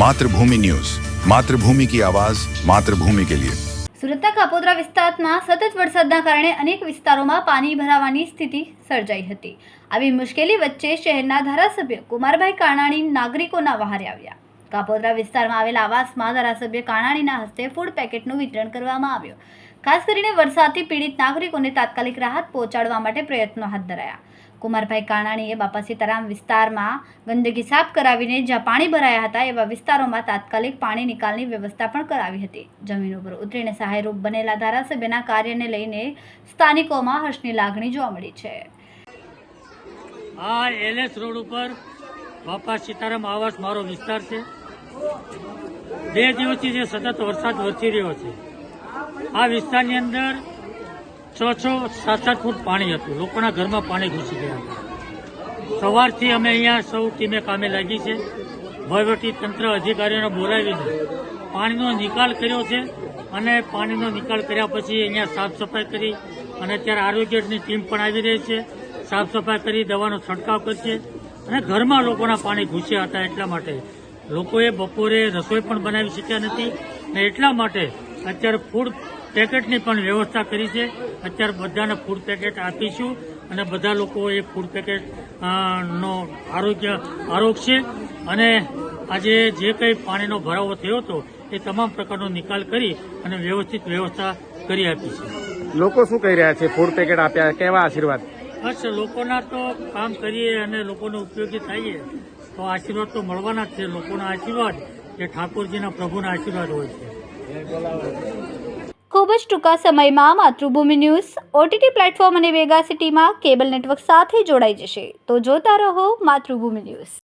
Mathrubhumi news. Mathrubhumi કી આવાજ, માતૃભૂમિ કે લિયે. સુરતના કાપોદ્રા વિસ્તારમાં સતત વરસાદના કારણે અનેક વિસ્તારોમાં પાણી ભરાવાની સ્થિતિ સર્જાઈ હતી. આવી મુશ્કેલી વચ્ચે શહેરના ધારાસભ્ય કુમારભાઈ કાણાણી નાગરિકોના વહારે આવ્યા. કાપોદ્રા વિસ્તારમાં આવેલા આવાસમાં ધારાસભ્ય કાણાણીના હસ્તે ફૂડ પેકેટનું વિતરણ કરવામાં આવ્યું. ખાસ કરીને વરસાદથી પીડિત નાગરિકોને તાત્કાલિક રાહત પહોંચાડવા માટે પ્રયત્નો હાથ ધરાયા. કુમારભાઈ કાણાણીએ બાપા સીતારામ વિસ્તારમાં ગંદકી સાફ કરાવીને જ્યાં પાણી ભરાયા હતા એવા વિસ્તારોમાં તાત્કાલિક પાણી નિકાલની વ્યવસ્થા પણ કરાવી હતી. જમીન ઉપર ઉતરીને સહાયરૂપ બનેલા ધારાસભ્યના કાર્યને લઈને સ્થાનિકોમાં હર્ષની લાગણી જોવા મળી છે. આ એલએસ રોડ ઉપર બાપા સીતારામ આવાસ મારો વિસ્તાર છે. બે દિવસથી જે સતત વરસાદ વરસી રહ્યો છે. આ વિસ્તારની અંદર છ છ, સાત સાત ફૂટ પાણી હતું. લોકોના ઘરમાં પાણી ઘૂસી ગયા હતા. સવારથી અમે અહીંયા સૌ ટીમે કામે લાગી છે. વહીવટી તંત્ર અધિકારીઓને બોલાવીને પાણીનો નિકાલ કર્યો છે અને પાણીનો નિકાલ કર્યા પછી અહીંયા સાફ સફાઈ કરી અને અત્યારે આરોગ્યની ટીમ પણ આવી રહી છે. સાફ સફાઈ કરી, દવાનો છંટકાવ કરશે અને ઘરમાં લોકોના પાણી ઘૂસ્યા હતા એટલા માટે લોકોએ બપોરે રસોઈ પણ બનાવી શક્યા નથી ને એટલા માટે અત્યારે ફૂડ પેકેટની પણ વ્યવસ્થા કરી છે. અત્યારે બધાને ફૂડ પેકેટ આપીશું અને બધા લોકો એ ફૂડ પેકેટ નો આરોગ્ય આરોગશે અને આજે જે કંઈ પાણીનો ભરાવો થયો હતો એ તમામ પ્રકારનો નિકાલ કરી અને વ્યવસ્થિત વ્યવસ્થા કરી આપી છે. લોકો શું કહી રહ્યા છે? ફૂડ પેકેટ આપ્યા કેવા આશીર્વાદ? બસ લોકોના તો કામ કરીએ અને લોકોને ઉપયોગી થઈએ. તો આશીર્વાદ તો મળવાના જ છે. લોકોના આશીર્વાદ એ ઠાકોરજીના પ્રભુના આશીર્વાદ હોય છે. ખૂબ જ ટૂંકા સમયમાં માતૃભૂમિ ન્યૂઝ, ઓટીટી પ્લેટફોર્મ અને વેગા સિટીમાં કેબલ નેટવર્ક સાથે જોડાઈ જશે. તો જોતા રહો માતૃભૂમિ ન્યૂઝ.